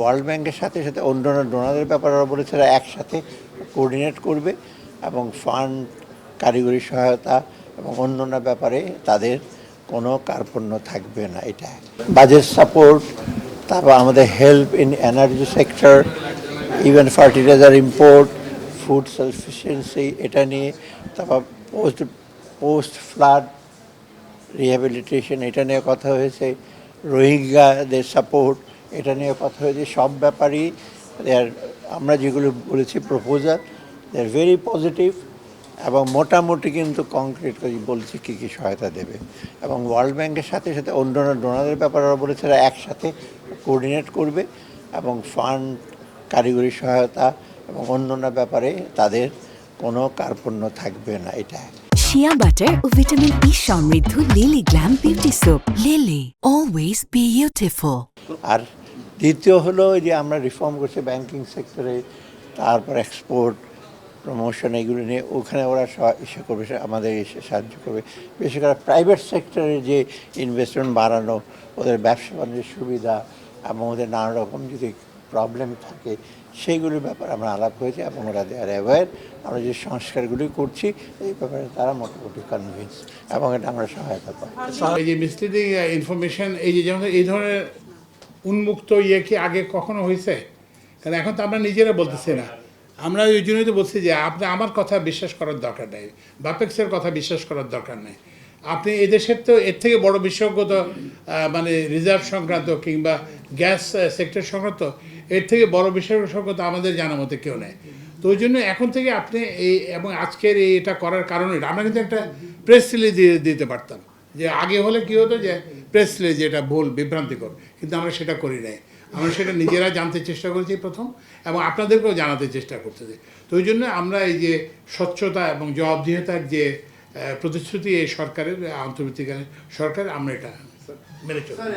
World ব্যাংকের সাথে সাথে অন্যান্য ডোনারের ব্যাপারে বলেছে, এরা একসাথে কোঅর্ডিনেট করবে এবং ফান্ড কারিগরি সহায়তা এবং অন্যান্য ব্যাপারে তাদের কোনো কার্পণ্য থাকবে না, এটা বাজেট সাপোর্ট তারপর আমাদের help in energy sector even fertiliser import food sufficiency এটা নিয়ে, তারপর পোস্ট পোস্ট ফ্লাড রিহ্যাবিলিটেশন এটা নিয়ে কথা হয়েছে। রোহিঙ্গাদের সাপোর্ট এটা নিয়ে কথা হয়েছে। সব ব্যাপারেই আমরা যেগুলো বলেছি proposal they are very positive এবং মোটামুটি কিন্তু কংক্রিট করে বলছে কী কী সহায়তা দেবে। এবং ওয়ার্ল্ড ব্যাংকের সাথে সাথে অন্যান্য ডোনারের ব্যাপারে ওরা বলেছে একসাথে কোঅর্ডিনেট করবে এবং ফান্ড কারিগরি সহায়তা এবং অন্যান্য ব্যাপারে তাদের কোনো কার্পণ্য থাকবে না এটা শিয়া বাটার ও ভিটামিন ই সমৃদ্ধ Lily glam beauty soap Lily always beautiful আর দ্বিতীয় হলো যে আমরা রিফর্ম করছি ব্যাংকিং সেক্টরে তারপর এক্সপোর্ট প্রমোশন এগুলো নিয়ে, ওখানে ওরা ইসে করবে আমাদের এসে সাহায্য করবে। বিশেষ করে প্রাইভেট সেক্টরে যে ইনভেস্টমেন্ট বাড়ানো, ওদের ব্যবসা বাণিজ্যের সুবিধা এবং ওদের নানা রকম যদি প্রবলেম থাকে সেইগুলোর ব্যাপারে আমরা আলাপ হয়েছি এবং ওরা দেয়ার অ্যাওয়ার আমরা যে সংস্কারগুলি করছি, এই ব্যাপারে তারা মোটামুটি কনভিন্স এবং এটা আমরা সহায়তা পাই। এই যে মিসলিডিং ইনফরমেশন এই যে যেমন এই ধরনের উন্মুক্ত ইয়ে কি আগে কখনো হয়েছে? কারণ এখন তো আমরা নিজেরা বলতেছি না। আমরা ওই জন্যই তো বলছি যে আপনি আমার কথা বিশ্বাস করার দরকার নেই। বাপেক্সের কথা বিশ্বাস করার দরকার নেই। আপনি এদেশের তো এর থেকে বড় বিশেষজ্ঞ মানে রিজার্ভ সংক্রান্ত কিংবা গ্যাস সেক্টর সংক্রান্ত, এর থেকে বড় বিশেষজ্ঞ তো আমাদের জানা মতে কেউ নেই। তো ওই জন্য এখন থেকে আপনি এই এবং আজকের এই এটা করার কারণে আমরা কিন্তু একটা প্রেস রিলিজ দিয়ে দিতে পারতাম। যে আগে হলে কি হতো যে প্রেস রিলিজ যেটা ভুল, বিভ্রান্তিকর, কিন্তু আমরা সেটা করি নাই। আমরা সেটা নিজেরা জানতে চেষ্টা করেছি প্রথম, এবং আপনাদেরকেও জানাতে চেষ্টা করতেছি। তো ওই জন্য আমরা এই যে স্বচ্ছতা এবং জবাবদিহতার যে প্রতিশ্রুতি এই সরকারের, আন্তর্জাতিক সরকার, আমরা এটা মেনে চলি